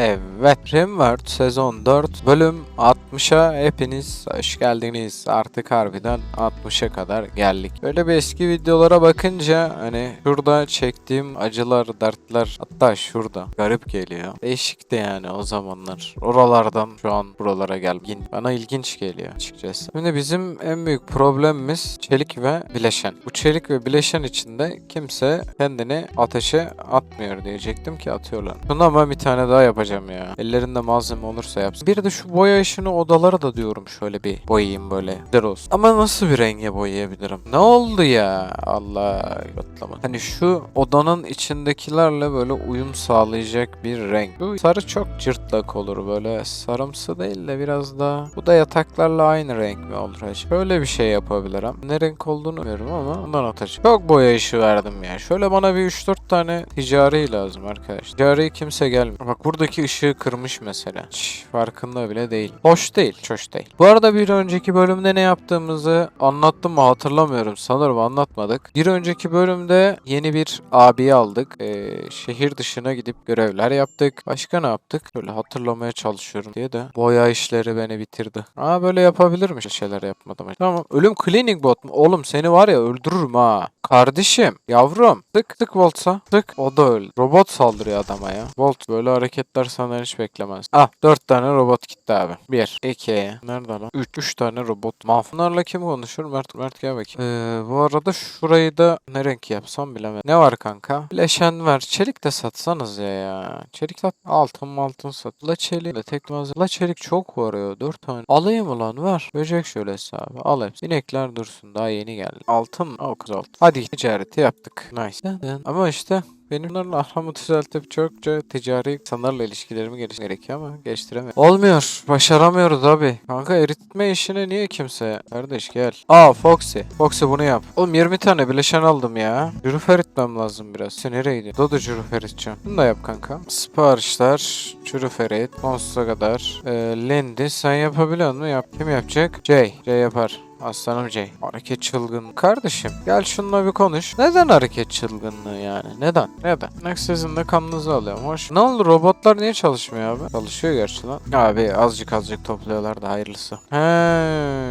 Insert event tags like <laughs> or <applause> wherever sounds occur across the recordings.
Ève. Evet, Rimworld sezon 4 bölüm 60'a hepiniz hoş geldiniz. Artık harbiden 60'a kadar geldik. Böyle bir eski videolara bakınca hani şurada çektiğim acılar, dertler hatta şurada garip geliyor. Değişikti yani o zamanlar. Oralardan şu an buralara gelgin. Bana ilginç geliyor açıkçası. Şimdi bizim en büyük problemimiz çelik ve bileşen. Bu çelik ve bileşen içinde kimse kendini ateşe atmıyor diyecektim ki atıyorlar. Bunu ama bir tane daha yapacağım ya. Ellerinde malzeme olursa yapsın. Bir de şu boya işini odalara da diyorum şöyle bir boyayayım böyle. Güzel olsun. Ama nasıl bir renge boyayabilirim? Ne oldu ya? Allah yotlama. Hani şu odanın içindekilerle böyle uyum sağlayacak bir renk. Bu sarı çok cırtlak olur böyle. Sarımsı değil de biraz daha. Bu da yataklarla aynı renk mi olur acaba? Şöyle bir şey yapabilirim. Ne renk olduğunu bilmiyorum ama ondan atacağım. Çok boya işi verdim ya. Şöyle bana bir 3-4 tane ticari lazım arkadaşlar. Ticari kimse gelmiyor. Bak buradaki ışığı kırmış mesela. Hiç farkında bile değil. Hoş değil. Hoş değil. Bu arada bir önceki bölümde ne yaptığımızı anlattım mı hatırlamıyorum. Sanırım anlatmadık. Bir önceki bölümde yeni bir abi aldık. Ee, şehir dışına gidip görevler yaptık. Başka ne yaptık? Böyle hatırlamaya çalışıyorum diye de boya işleri beni bitirdi. Aa böyle yapabilirmiş şeyler yapmadım. Tamam. Ölüm cleaning bot mu? Oğlum seni var ya öldürürüm ha. Kardeşim, yavrum. Tık tık Volt'a. Tık o da öldü. Robot saldırıyor adama ya. Volt böyle hareketler senden hiç beklemez. Ah dört tane robot gitti abi. Bir, iki, nerede lan? Üç, üç tane robot. Maf. Bunlarla kim konuşur? Mert, Mert gel bakayım. Ee, bu arada şurayı da ne renk yapsam bilemedim. Ne var kanka? Bileşen ver. Çelik de satsanız ya ya. Çelik sat. Altın altın sat. La çelik. La tek malzeme. La çelik çok var ya. Dört tane. Alayım ulan ver. Böcek şölesi abi. Al hepsi. İnekler dursun. Daha yeni geldi. Altın mı? O kız altın. Ticareti yaptık. Nice. Ama işte benim bunlarla aramı düzeltip çokça ticari insanlarla ilişkilerimi geliştirmem gerekiyor ama geliştiremiyorum. Olmuyor. Başaramıyoruz abi. Kanka eritme işine niye kimse? Kardeş gel. Aa Foxy. Foxy bunu yap. Oğlum 20 tane bileşen aldım ya. Cüruf eritmem lazım biraz. Sen nereye gidiyorsun? Dodo cüruf eriteceğim. Bunu da yap kanka. Siparişler. Cüruf erit. Sonsuza kadar. Ee, Lendi sen yapabiliyor musun? Yap. Kim yapacak? Jay. Jay yapar. Aslanım Jay. Hareket çılgın. Kardeşim gel şununla bir konuş. Neden hareket çılgınlığı yani? Neden? Neden? Sizin de kanınızı alıyorum. Hoş. Ne oldu robotlar niye çalışmıyor abi? Çalışıyor gerçi lan. Abi azıcık azıcık topluyorlar da hayırlısı. He,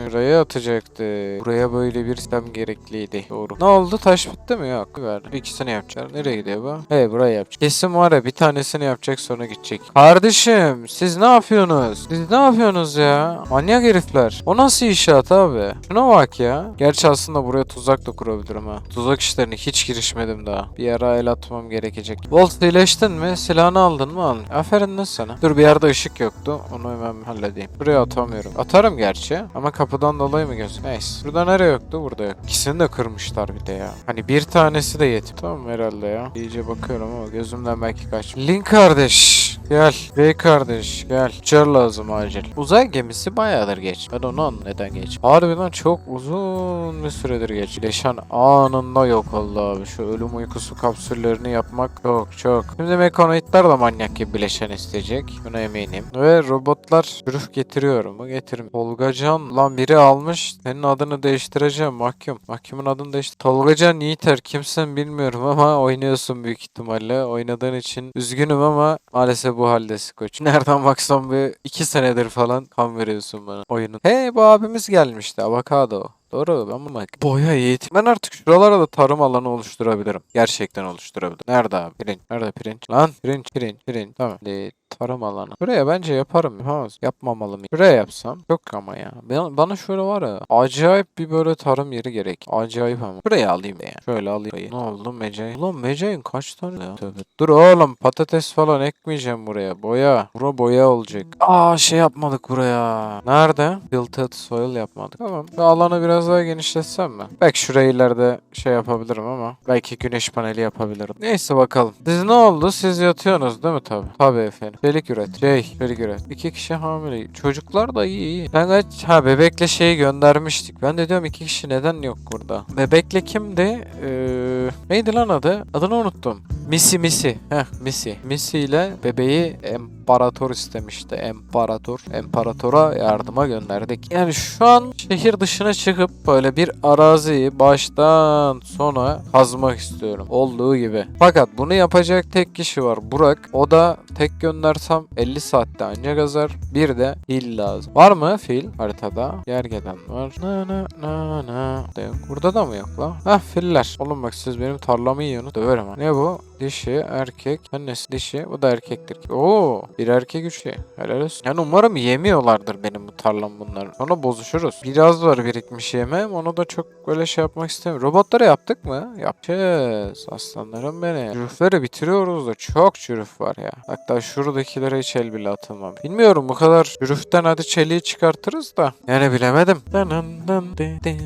buraya atacaktı. Buraya böyle bir sistem gerekliydi. Doğru. Ne oldu? Taş bitti mi? Yok. Ver. Bir ikisini yapacak. Nereye gidiyor bu? He buraya yapacak. Kesin var ya bir tanesini yapacak sonra gidecek. Kardeşim siz ne yapıyorsunuz? Siz ne yapıyorsunuz ya? Manyak herifler. O nasıl inşaat abi? Şuna bak ya. Gerçi aslında buraya tuzak da kurabilirim ha. Tuzak işlerine hiç girişmedim daha. Bir ara el atmam gerekecek. Volt iyileştin mi? Silahını aldın mı? Aldın. Aferin lan sana. Dur bir yerde ışık yoktu. Onu hemen halledeyim. Buraya atamıyorum. Atarım gerçi. Ama kapıdan dolayı mı gözük? Neyse. Burada nereye yoktu? Burada yok. İkisini de kırmışlar bir de ya. Hani bir tanesi de yetiyor. Tamam herhalde ya. İyice bakıyorum ama gözümden belki kaç. Link kardeş. Gel. Bey kardeş gel. Çar lazım acil. Uzay gemisi bayağıdır geç. Ben onu neden geç. Harbiden çok uzun bir süredir geç. Leşan anında yok oldu abi. Şu ölüm uykusu kapsüllerini yapmak çok çok. Şimdi mekanoidler da manyak gibi bileşen isteyecek. Buna eminim. Ve robotlar sürüf getiriyor mu? Getirin. Tolgacan lan biri almış. Senin adını değiştireceğim mahkum. Mahkumun adını değiştir. Tolgacan Yiğiter kimsin bilmiyorum ama oynuyorsun büyük ihtimalle. Oynadığın için üzgünüm ama maalesef bu haldesin koç. Nereden baksam bir iki senedir falan kan veriyorsun bana oyunun. Hey bu abimiz gelmişti. Avokado. Doğru bak. Boya yiğit. Ben artık şuralara da tarım alanı oluşturabilirim. Gerçekten oluşturabilirim. Nerede abi? Pirinç. Nerede pirinç? Lan pirinç pirinç pirinç. Tamam. Ee, tarım alanı. Buraya bence yaparım. Yapamaz. Yapmamalı mıyım? Buraya yapsam. Yok ama ya. Bana şöyle var ya. Acayip bir böyle tarım yeri gerek. Acayip ama. Buraya alayım ya. Şöyle alayım. Ne oldu Mecey? Ulan Mecey'in kaç tane ya? Tövbe. Dur oğlum patates falan ekmeyeceğim buraya. Boya. Bura boya olacak. Aa şey yapmadık buraya. Nerede? Tilted soil yapmadık. Tamam. Bu alanı biraz daha genişletsem mi? Belki şuraya ileride şey yapabilirim ama. Belki güneş paneli yapabilirim. Neyse bakalım. Siz ne oldu? Siz yatıyorsunuz değil mi tabi? Tabi efendim. Çelik üret. Şey, çelik üret. İki kişi hamile. Çocuklar da iyi iyi. Ben kaç... Ha bebekle şeyi göndermiştik. Ben de diyorum iki kişi neden yok burada? Bebekle kimdi? Ee, neydi lan adı? Adını unuttum. Missy Missy. Heh Missy. Missy ile bebeği imparator istemişti. Imparator. İmparatora yardıma gönderdik. Yani şu an şehir dışına çıkıp böyle bir araziyi baştan sona kazmak istiyorum. Olduğu gibi. Fakat bunu yapacak tek kişi var. Burak. O da tek göndersem 50 saatte anca kazar. Bir de fil lazım. Var mı fil haritada? Gergeden var. Na na na na. Burada da mı yok la? Hah filler. Oğlum bak siz benim tarlamı yiyorsunuz. Döverim ha. Ne bu? Dişi, erkek. Annesi dişi. Bu da erkektir. Oo, bir erkek üç şey. Helal olsun. Yani umarım yemiyorlardır benim bu tarlam bunları. Sonra bozuşuruz. Biraz var birikmiş yemem. Onu da çok böyle şey yapmak istemiyorum. Robotları yaptık mı? Yapacağız. Aslanlarım benim. Çürüfleri bitiriyoruz da çok çürüf var ya. Hatta şuradakilere hiç el bile atılmam. Bilmiyorum bu kadar çürüften hadi çeliği çıkartırız da. Yani bilemedim.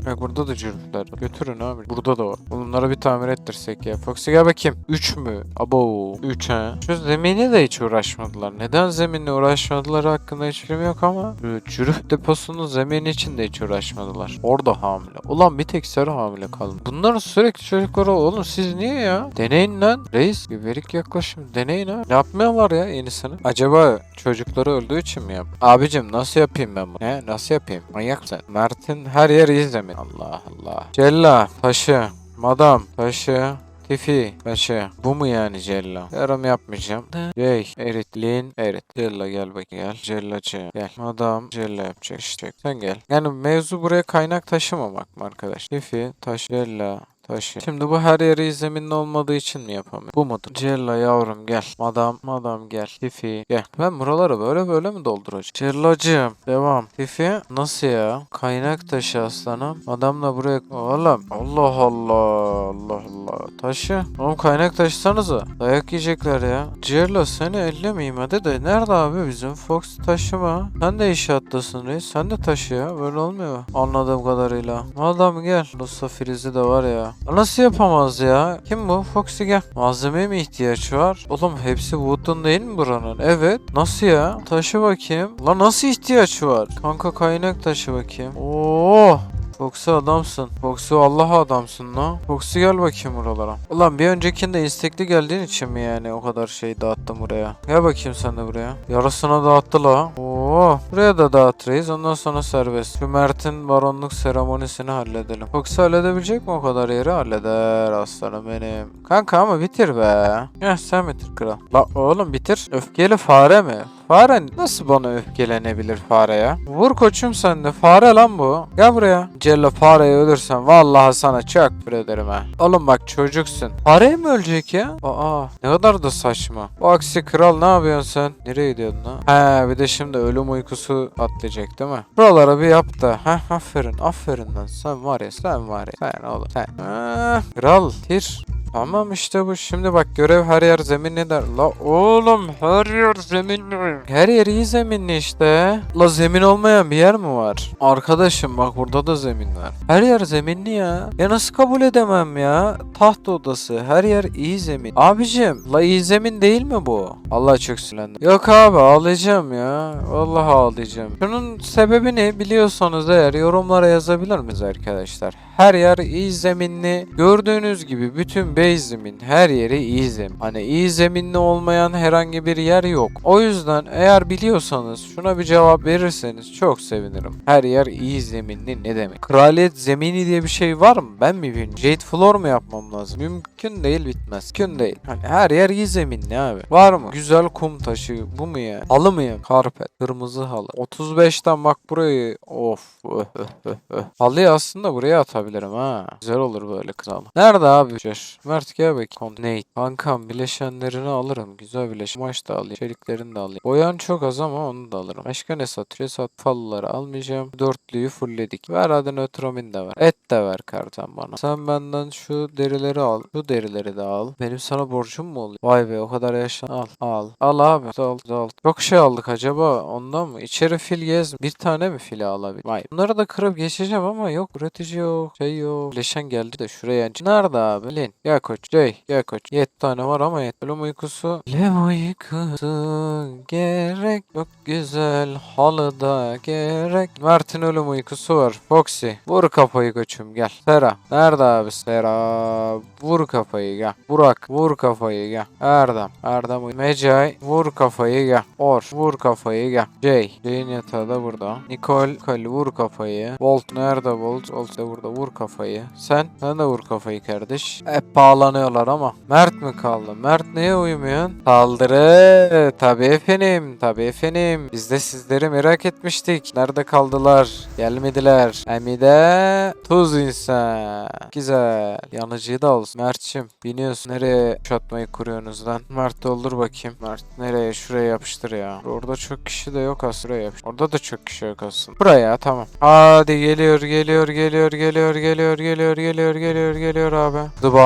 Bak burada da çürüfler. Götürün abi. Burada da var. Bunları bir tamir ettirsek ya. Foxy gel bakayım. 3 mü? Abo. 3 ha. Şu zemini de hiç uğraşmadılar. Neden zeminle uğraşmadılar hakkında hiç fikrim yok ama çürüf deposunun zemini için de hiç uğraşmadılar. Orada hamile. Ulan bir tek sarı hamile kaldı. Bunların sürekli çocukları oğlum siz niye ya? Deneyin lan. Reis geberik yaklaşım. Deneyin ha. Ne yapmıyorlar ya yenisini? Acaba çocukları öldüğü için mi yap? Abicim nasıl yapayım ben bunu? He nasıl yapayım? Manyak mısın? Mert'in her yeri izlemin. Allah Allah. Cella taşı. Madam taşı. Tifi taşı. Bu mu yani Cella? Yarım yapmayacağım. Yey. Erit. Lin. Erit. Cella gel bak gel. Cellacı. Gel. Madam. Cella yapacak işte. Sen gel. Yani mevzu buraya kaynak taşımamak mı arkadaş? Tifi. Taş. Cella. Taşı. Şimdi bu her yeri zeminli olmadığı için mi yapamıyorum? Bu mudur? Cella yavrum gel. Madam, madam gel. Tifi gel. Ben buraları böyle böyle mi dolduracağım? Cellacığım devam. Tifi nasıl ya? Kaynak taşı aslanım. Madam da buraya... Oğlum Allah Allah. Allah Allah. Taşı. Oğlum kaynak taşısanıza. Dayak yiyecekler ya. Cella seni ellemeyeyim hadi de. Nerede abi bizim Fox taşıma? Sen de inşaattasın reis. Sen de taşı ya. Böyle olmuyor. Anladığım kadarıyla. Madam gel. Lusa Frizi de var ya. Nasıl yapamaz ya? Kim bu? Foxy gel. Malzemeye mi ihtiyaç var? Oğlum hepsi Wood'un değil mi buranın? Evet. Nasıl ya? Taşı bakayım. Lan nasıl ihtiyaç var? Kanka kaynak taşı bakayım. Oo. Foxy adamsın. Foxy Allah adamsın lan. Foxy gel bakayım buralara. Ulan bir öncekinde istekli geldiğin için mi yani o kadar şey dağıttım buraya? Gel bakayım sen de buraya. Yarısına dağıttı la. Oo. Buraya da dağıt. Ondan sonra serbest. Şu Mert'in baronluk seremonisini halledelim. Foxy halledebilecek mi o kadar yeri? Halleder aslanım benim. Kanka ama bitir be. Heh sen bitir kral. La oğlum bitir. Öfkeli fare mi? Fare nasıl bana öfkelenebilir fare ya? Vur koçum sen de. Fare lan bu. Gel buraya. Cella fareyi ölürsen vallahi sana çok ederim ha. Oğlum bak çocuksun. Fare mi ölecek ya? Aa ne kadar da saçma. Bu aksi kral ne yapıyorsun sen? Nereye gidiyordun lan? He bir de şimdi ölüm uykusu atlayacak değil mi? Buralara bir yap da. Heh aferin aferin lan. Sen var ya sen var ya. Sen oğlum sen. Ha, kral tir. Tamam işte bu. Şimdi bak görev her yer zeminli der. La oğlum her yer zeminli. Her yer iyi zeminli işte. La zemin olmayan bir yer mi var? Arkadaşım bak burada da zemin var. Her yer zeminli ya. Ya nasıl kabul edemem ya? Taht odası. Her yer iyi zemin. Abicim la iyi zemin değil mi bu? Allah çok sinirlendim. Yok abi ağlayacağım ya. Vallahi ağlayacağım. Şunun sebebini biliyorsanız eğer yorumlara yazabilir miyiz arkadaşlar? Her yer iyi zeminli. Gördüğünüz gibi bütün base zemin her yeri iyi zemin. Hani iyi zeminli olmayan herhangi bir yer yok. O yüzden eğer biliyorsanız şuna bir cevap verirseniz çok sevinirim. Her yer iyi zeminli ne demek? Kraliyet zemini diye bir şey var mı? Ben mi bilmiyorum. Jade floor mu yapmam lazım? Mümkün değil bitmez. Mümkün değil. Hani her yer iyi zeminli abi. Var mı? Güzel kum taşı. Bu mu ya? Halı mıyım? Karpet. Kırmızı halı. 35'ten bak burayı. Of. <laughs> Halıyı aslında buraya atabilirim ha. Güzel olur böyle kral. Nerede abi? Şer. Mert gel bakayım. Nate. Kankam bileşenlerini alırım. Güzel bileşen. Maç da alayım. Çeliklerini de alayım. Boyan çok az ama onu da alırım. Başka ne satıyor? Sat falları almayacağım. Dörtlüyü fullledik. Ver hadi nötromin de ver. Et de ver kartan bana. Sen benden şu derileri al. Şu derileri de al. Benim sana borcum mu oluyor? Vay be o kadar yaşlan. Al. Al. Al abi. Al. Al. Çok şey aldık acaba ondan mı? İçeri fil gez. Bir tane mi fili alabilir? Vay. Bunları da kırıp geçeceğim ama yok. Üretici yok. Şey yok. Leşen geldi de şuraya. Nerede abi? Lin. Gel koç. Jay. Gel koç. 7 tane var ama yet. Ölüm uykusu. Ölüm uykusu. Gerek yok güzel. Halıda gerek. Mert'in ölüm uykusu var. Foxy. Vur kafayı koçum gel. Sera. Nerede abi Sera? Vur kafayı gel. Burak. Vur kafayı gel. Erdem. Erdem. uy- Mecai. Vur kafayı gel. Or. Vur kafayı gel. Jay. Jay'in yatağı da burada. Nicole. Nicole vur kafayı. Volt. Nerede Volt? Volt da burada. Vur kafayı. Sen. Sen de vur kafayı kardeş. Hep bağlanıyorlar ama. Mert mi kaldı? Mert neye uyumuyorsun? Saldırı. Tabii efendim. Tabii efendim. Biz de sizleri merak etmiştik. Nerede kaldılar? Gelmediler. Hem de tuz insan. Güzel. Yanıcıyı da olsun. Mert'cim biniyorsun. Nereye kuşatmayı kuruyorsunuz lan? Mert doldur bakayım. Mert nereye? Şuraya yapıştır ya. Orada çok kişi de yok aslında. Orada da çok kişi yok aslında. Buraya tamam. Hadi geliyor geliyor geliyor geliyor geliyor geliyor geliyor geliyor geliyor abi. Dıba.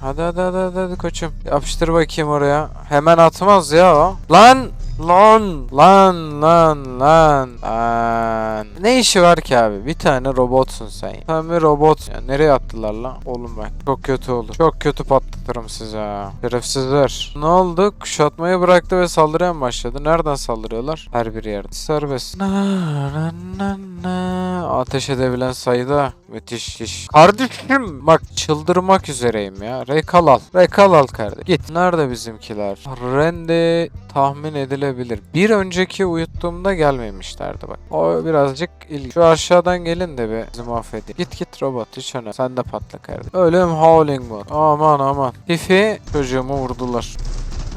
Hadi hadi hadi hadi, hadi koçum. Yapıştır bakayım oraya. Hemen atmaz ya o. Lan Lan lan lan lan lan. Ne işi var ki abi? Bir tane robotsun sen. ya. Sen bir robot. Ya nereye attılar lan? Oğlum bak. Çok kötü olur. Çok kötü patlatırım size ha. Şerefsizler. Ne oldu? Kuşatmayı bıraktı ve saldırıya mı başladı? Nereden saldırıyorlar? Her bir yerde. Serbest. Na, na, na, na. Ateş edebilen sayıda. Müthiş iş. Kardeşim bak çıldırmak üzereyim ya. Rekal al. Rekal al kardeşim. Git. Nerede bizimkiler? Rende tahmin edilebilir. Bir önceki uyuttuğumda gelmemişlerdi bak. O birazcık ilginç. Şu aşağıdan gelin de bir bizi mahvedeyim. Git git robot hiç önemli. Sen de patla kardeşim. Ölüm howling mod. Aman aman. Fifi çocuğumu vurdular.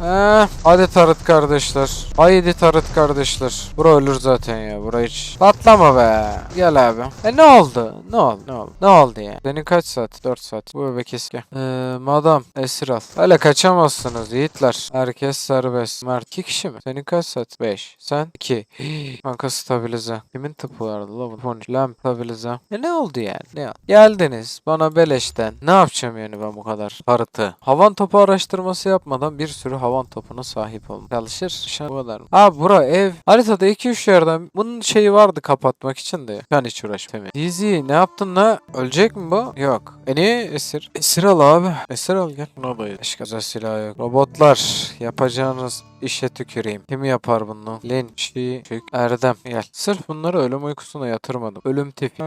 Eh, hadi tarıt kardeşler. Haydi tarıt kardeşler. Bura ölür zaten ya. Bura hiç. Patlama be. Gel abi. E ne oldu? Ne oldu? Ne oldu? Ne oldu ya? Senin kaç saat? 4 saat. Bu bebek eski. Ee, madam. Esir al. Öyle kaçamazsınız yiğitler. Herkes serbest. Mert 2 kişi mi? Senin kaç saat? 5. Sen 2. Kanka stabilize. Kimin tıpı vardı la bu? 13. Lamp stabilize. E ne oldu yani? Ne oldu? Geldiniz bana beleşten. Ne yapacağım yani ben bu kadar tarıtı? Havan topu araştırması yapmadan bir sürü havan topuna sahip olma. Çalışır. Şan bu kadar? Aa bura ev. Haritada 2-3 yerden bunun şeyi vardı kapatmak için de. Ben hiç uğraşmam. Dizi ne yaptın la? Ölecek mi bu? Yok. E niye esir? Esir al abi. Esir al gel. Buna bayıl. Başka silah yok. Robotlar yapacağınız işe tüküreyim. Kim yapar bunu? Lin, Şi, Şük, Erdem. Gel. Sırf bunları ölüm uykusuna yatırmadım. Ölüm tipi.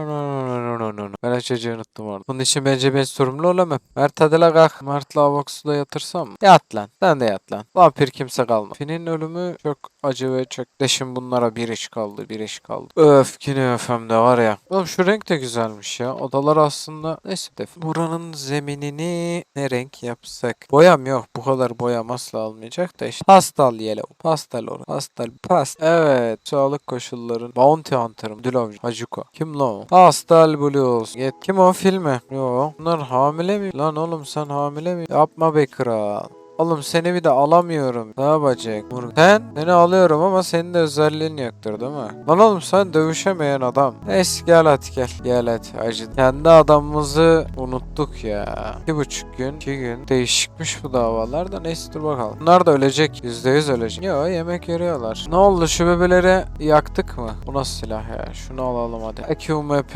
Ben açıcı unuttum orada. Bunun için bence ben sorumlu olamam. Mert hadi la kalk. Mert'le Avox'u da yatırsam mı? Yat lan. Sen de yat lan. Vampir kimse kalmadı. Finn'in ölümü çok acı ve çok deşim bunlara bir iş kaldı. Bir iş kaldı. Öf yine öfem de var ya. Oğlum şu renk de güzelmiş ya. Odalar aslında neyse de. Buranın zeminini ne renk yapsak? Boyam yok. Bu kadar boyam asla almayacak da işte. Pastel yellow. Pastel or. Pastel. Pastel. Evet. Sağlık koşulların. Bounty Hunter'ım. Dilovcu. Hajuko. Kim lan o? Pastel Blues. Yet. Kim o filmi? Yo. Bunlar hamile mi? Lan oğlum sen hamile mi? Yapma be kral. Oğlum seni bir de alamıyorum. Ne yapacak? Sen seni alıyorum ama senin de özelliğin yoktur değil mi? Lan oğlum sen dövüşemeyen adam. Neyse gel hadi gel. Gel hadi acı. Kendi adamımızı unuttuk ya. İki buçuk gün, iki gün. Değişikmiş bu davalar da neyse dur bakalım. Bunlar da ölecek. Yüzde yüz ölecek. Yo yemek yeriyorlar. Ne oldu şu bebeleri yaktık mı? Bu nasıl silah ya? Şunu alalım hadi. EQMP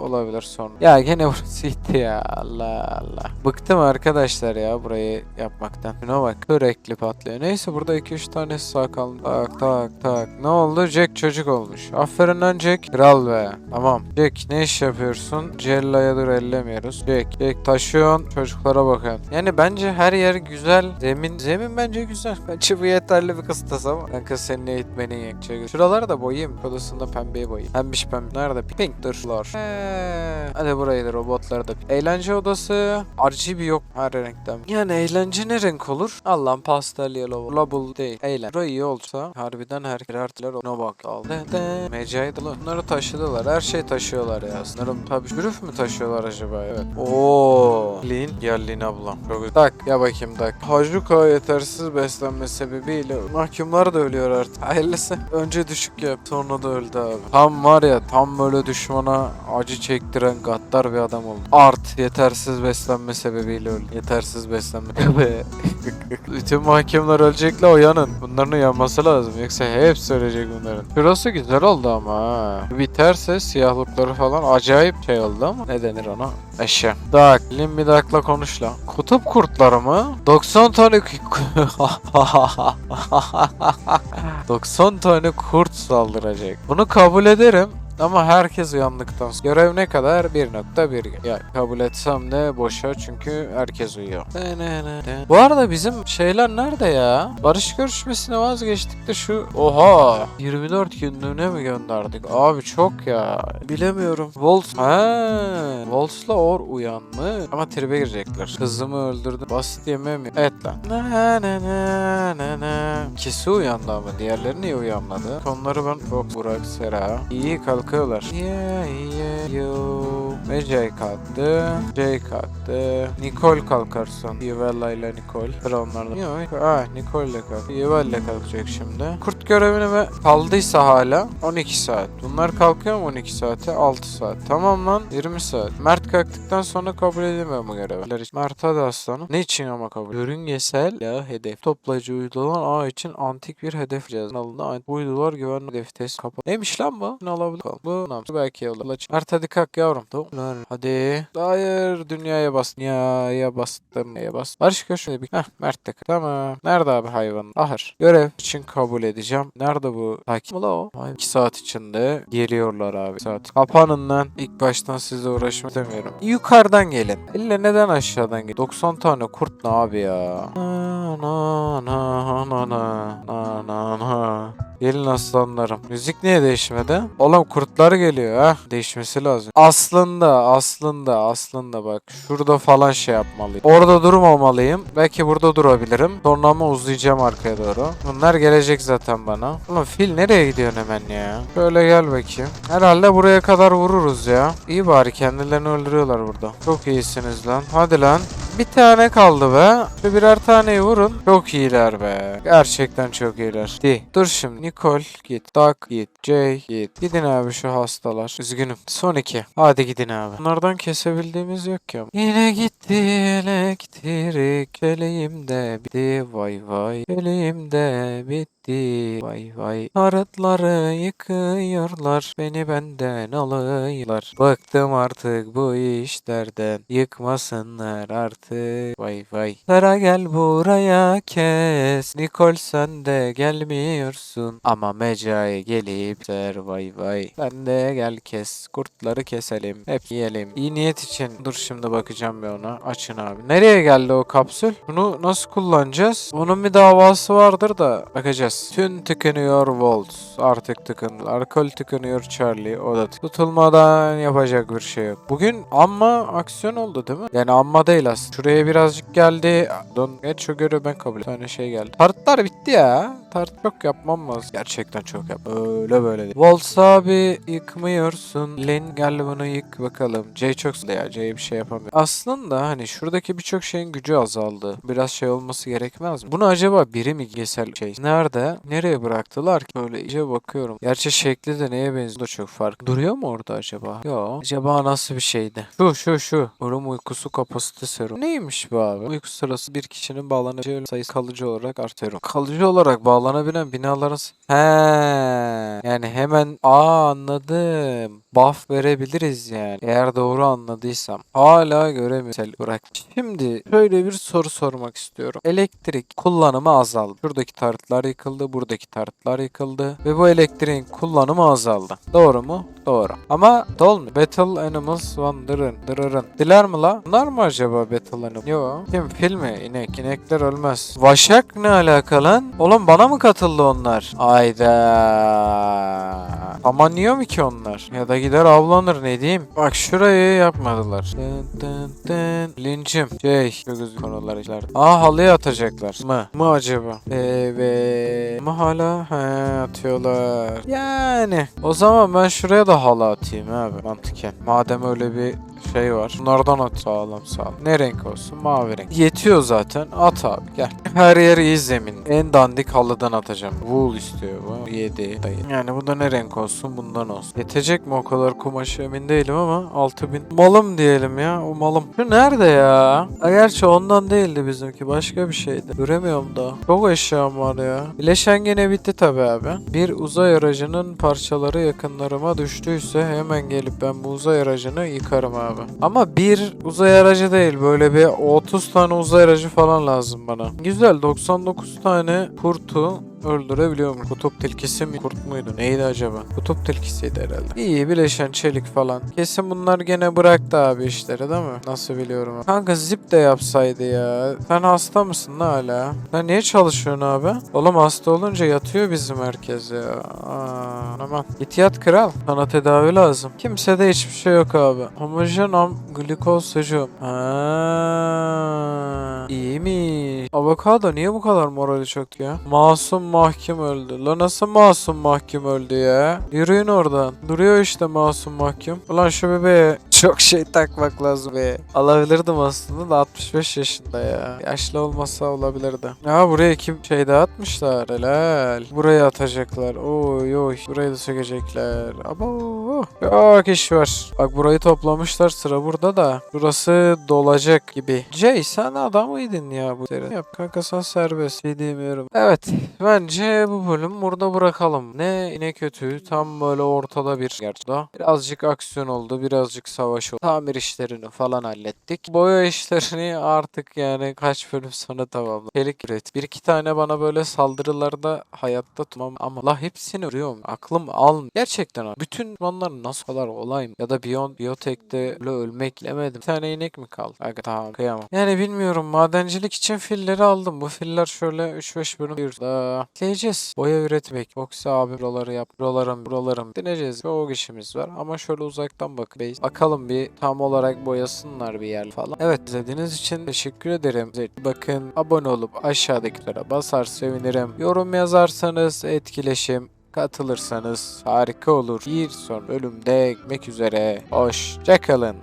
olabilir sonra. Ya gene <laughs> burası gitti ya. Allah Allah. Bıktım arkadaşlar ya burayı yapmaktan. Şuna bak. Sürekli patlıyor. Neyse burada 2-3 tane sağ kaldı. Tak tak tak. Ne oldu? Jack çocuk olmuş. Aferin lan Jack. Kral be. Tamam. Jack ne iş yapıyorsun? Cella'ya dur ellemiyoruz. Jack. Jack taşıyorsun. Çocuklara bakın. Yani bence her yer güzel. Zemin. Zemin bence güzel. Bence bu yeterli bir kıstas ama. Kanka senin eğitmenin yetecek. Şuraları da boyayayım. Odasında pembeye boyayayım. Pembiş pembe. Nerede? Pink dur. Floor. Eee. Hadi burayı da robotları da. Eğlence odası. RGB yok her renkten. Yani eğlence ne renk olur? Allah'ım pastel yellow. Label değil. Eğlen. Burayı iyi olsa harbiden her birer ona bak. Al. De de. Mecaydı lan. Bunları taşıdılar. Her şey taşıyorlar ya. Sanırım tabii. Şürüf mü taşıyorlar acaba? Evet. Oo. Lin. Gel Lin ablam. Çok. Tak. Ya bakayım tak. Hajuka yetersiz beslenme sebebiyle mahkumlar da ölüyor artık. Hayırlısı. Önce düşük yap. Sonra da öldü abi. Tam var ya tam böyle düşmana acı çektiren gaddar bir adam oldu. Art. Yetersiz beslenme sebebiyle öldü. Yetersiz beslenme. <laughs> Bütün mahkumlar ölecekle uyanın. Bunların uyanması lazım. Yoksa hepsi ölecek bunların. Şurası güzel oldu ama ha. Biterse siyahlıkları falan acayip şey oldu ama ne denir ona? Eşya. Dak. Limbi Dak'la konuş lan. Kutup kurtları mı? 90 tane 90 <laughs> tane kurt saldıracak. Bunu kabul ederim. Ama herkes uyandıktan sonra. Görev ne kadar? 1.1. Ya kabul etsem de boşa çünkü herkes uyuyor. Bu arada bizim şeyler nerede ya? Barış görüşmesine vazgeçtik de şu... Oha! 24 günlüğüne mi gönderdik? Abi çok ya. Bilemiyorum. Volts... Ha, Volts'la Or uyanmış. Ama tribe girecekler. Kızımı öldürdüm. Basit yemeğe mi? Evet lan. Na na na na na. İkisi uyandı ama diğerleri niye uyanmadı? Onları ben çok Burak Sera. İyi kalkıyorlar. Yeah yeah. Ve Jay kalktı. Jay kalktı. Nicole kalkarsın. Yuvella ile Nicole. Sıra onlarda. Yok. Ah Nicole ile kalk. Yuvella kalkacak şimdi. Kurt görevine mi kaldıysa hala 12 saat. Bunlar kalkıyor mu 12 saate? 6 saat. Tamam lan 20 saat. Mert kalktıktan sonra kabul edemiyor bu görevler için. Mert hadi aslanım. Ne için ama kabul? Yörüngesel ya hedef. Toplayıcı uydulan A için antik bir hedef cihazının alında bu uydular güvenli hedef test kapalı. Neymiş lan bu? Ne olabilir? Bu namsı belki yola. Mert hadi kalk yavrum. Hadi. Hayır dünyaya bas. Dünyaya bastım. Dünyaya bas. Barış köşede bir. Heh Mert de. Tamam. Nerede abi hayvan? Ahır. Görev için kabul edeceğim. Nerede bu? Takip mi o? 2 saat içinde geliyorlar abi. Saat. Kapanın lan. İlk baştan sizle uğraşmak istemiyorum. Yukarıdan gelin. İlle neden aşağıdan gelin? 90 tane kurt ne abi ya? Na na na na na na na na. Gelin aslanlarım. Müzik niye değişmedi? Oğlum kurtlar geliyor ha. Değişmesi lazım. Aslında aslında aslında bak şurada falan şey yapmalıyım. Orada durmamalıyım. Belki burada durabilirim. Sonra ama uzayacağım arkaya doğru. Bunlar gelecek zaten bana. Oğlum fil nereye gidiyorsun hemen ya? Şöyle gel bakayım. Herhalde buraya kadar vururuz ya. İyi bari kendilerini öldürüyorlar burada. Çok iyisiniz lan. Hadi lan. Bir tane kaldı be. Şu birer taneyi vurun. Çok iyiler be. Gerçekten çok iyiler. Di. Dur şimdi. Nicole git. Doug git. Jay git. Gidin abi şu hastalar. Üzgünüm. Son iki. Hadi gidin abi. Bunlardan kesebildiğimiz yok ki ama. Yine gitti elektrik. Eleğimde bitti. Vay vay. Eleğimde bitti. Vay vay. Arıtları yıkıyorlar. Beni benden alıyorlar. Bıktım artık bu işlerden. Yıkmasınlar artık. Vay vay. Sara gel buraya kes. Nikol sen de gelmiyorsun. Ama Mecai gelip der vay vay. Sen de gel kes. Kurtları keselim. Hep yiyelim. İyi niyet için. Dur şimdi bakacağım bir ona. Açın abi. Nereye geldi o kapsül? Bunu nasıl kullanacağız? Onun bir davası vardır da bakacağız. Tün tıkanıyor Volts. Artık tıkındı. Alkol tıkanıyor Charlie. O da Tutulmadan yapacak bir şey yok. Bugün amma aksiyon oldu değil mi? Yani amma değil aslında. Şuraya birazcık geldi. Don geç şu görev ben kabul. Bir tane şey geldi. Tartlar bitti ya. Tart çok yapmam lazım. Gerçekten çok yap. Öyle böyle değil. Volts abi yıkmıyorsun. Len gel bunu yık bakalım. Jay çok sıkıntı ya. Jay bir şey yapamıyor. Aslında hani şuradaki birçok şeyin gücü azaldı. Biraz şey olması gerekmez mi? Bunu acaba biri mi gesel şey? Nerede? Nereye bıraktılar ki? Böyle iyice bakıyorum. Gerçi şekli de neye benziyor da çok farklı. Duruyor mu orada acaba? Yo. Acaba nasıl bir şeydi? Şu şu şu. Ölüm uykusu kapasite serum. Neymiş bu abi? Uyku sırası bir kişinin ölüm sayısı kalıcı olarak artıyor. Kalıcı olarak bağlanabilen binaların... He. Yani hemen aa anladım. Buff verebiliriz yani. Eğer doğru anladıysam. Hala göremiyorum. Bırak. Şimdi şöyle bir soru sormak istiyorum. Elektrik kullanımı azaldı. Şuradaki tartlar yıkıldı. Buradaki tartlar yıkıldı. Ve bu elektriğin kullanımı azaldı. Doğru mu? Doğru. Ama dolmuyor. Battle Animals Wandırın. Dırırın. Diler mi la? Bunlar mı acaba Battle Animals? Yo. Kim? Fil mi? İnek. İnekler ölmez. Vaşak ne alaka lan? Oğlum bana mı katıldı onlar? Ayda. Aman yiyor mu ki onlar? Ya da gider avlanır ne diyeyim? Bak şurayı yapmadılar. Dın dın dın. Lincim. Şey. Çok üzgün konular işler. Aa halıya atacaklar. Mı? Mı acaba? Evet. Mı hala? He atıyorlar. Yani. O zaman ben şuraya da halı atayım abi. Mantıken. Madem öyle bir şey var. Bunlardan at sağlam sağlam. Ne renk olsun? Mavi renk. Yetiyor zaten. At abi gel. Her yer iyi zemin. En dandik halıdan atacağım. Wool istiyor bu. 7 dayı. Yani bu da ne renk olsun? Bundan olsun. Yetecek mi o kadar kumaşı emin değilim ama 6000. Malım diyelim ya. O malım. Şu nerede ya? Ha, gerçi ondan değildi bizimki. Başka bir şeydi. Göremiyorum da. Çok eşyam var ya. Bileşen gene bitti tabi abi. Bir uzay aracının parçaları yakınlarıma düştüyse hemen gelip ben bu uzay aracını yıkarım abi. Ama bir uzay aracı değil. Böyle bir 30 tane uzay aracı falan lazım bana. Güzel 99 tane kurtu öldürebiliyorum. Kutup tilkisi mi kurt muydu? Neydi acaba? Kutup tilkisiydi herhalde. İyi bileşen çelik falan. Kesin bunlar gene bıraktı abi işleri değil mi? Nasıl biliyorum. Kanka zip de yapsaydı ya. Sen hasta mısın la hala? Sen niye çalışıyorsun abi? Oğlum hasta olunca yatıyor bizim herkes ya. Aa, aman. Git kral. Sana tedavi lazım. Kimsede hiçbir şey yok abi. Homojen am glikoz serum. Ha, iyiymiş. Avokado niye bu kadar morali çok ya? Masum mahkum öldü. La nasıl masum mahkum öldü ya? Yürüyün oradan. Duruyor işte masum mahkum. Ulan şu bebeğe çok şey takmak lazım be. Alabilirdim aslında da 65 yaşında ya. Yaşlı olmasa olabilirdi. Ya buraya kim şey dağıtmışlar. Helal. Buraya atacaklar. Oy oy. Burayı da sökecekler. Abo. Çok iş var. Bak burayı toplamışlar sıra burada da. Burası dolacak gibi. Jay sen adam mıydın ya bu seri? Yap kanka sen serbest. Şey diyemiyorum. Evet. Bence bu bölüm burada bırakalım. Ne ne kötü. Tam böyle ortada bir gerçekten. Birazcık aksiyon oldu. Birazcık savaş oldu. Tamir işlerini falan hallettik. Boya işlerini artık yani kaç bölüm sonra tamamladık. Çelik üret. Bir iki tane bana böyle saldırılarda hayatta tutmam ama la hepsini vuruyorum. Aklım al. Gerçekten abi. Bütün düşmanlar nasıl kadar olay mı? Ya da Beyond Biyotek'te böyle ölmek bilemedim. Bir tane inek mi kaldı? Aga tamam kıyamam. Yani bilmiyorum. Madencilik için filleri aldım. Bu filler şöyle 3-5 bölüm yürüdü. Ekleyeceğiz. Boya üretmek. Yoksa abi buraları yap. Buralarım buralarım. Deneyeceğiz. Çok işimiz var. Ama şöyle uzaktan bak. Bakalım bir tam olarak boyasınlar bir yer falan. Evet izlediğiniz için teşekkür ederim. Bakın abone olup aşağıdakilere basar sevinirim. Yorum yazarsanız etkileşim katılırsanız harika olur. Bir son bölümde ekmek üzere. Hoşçakalın.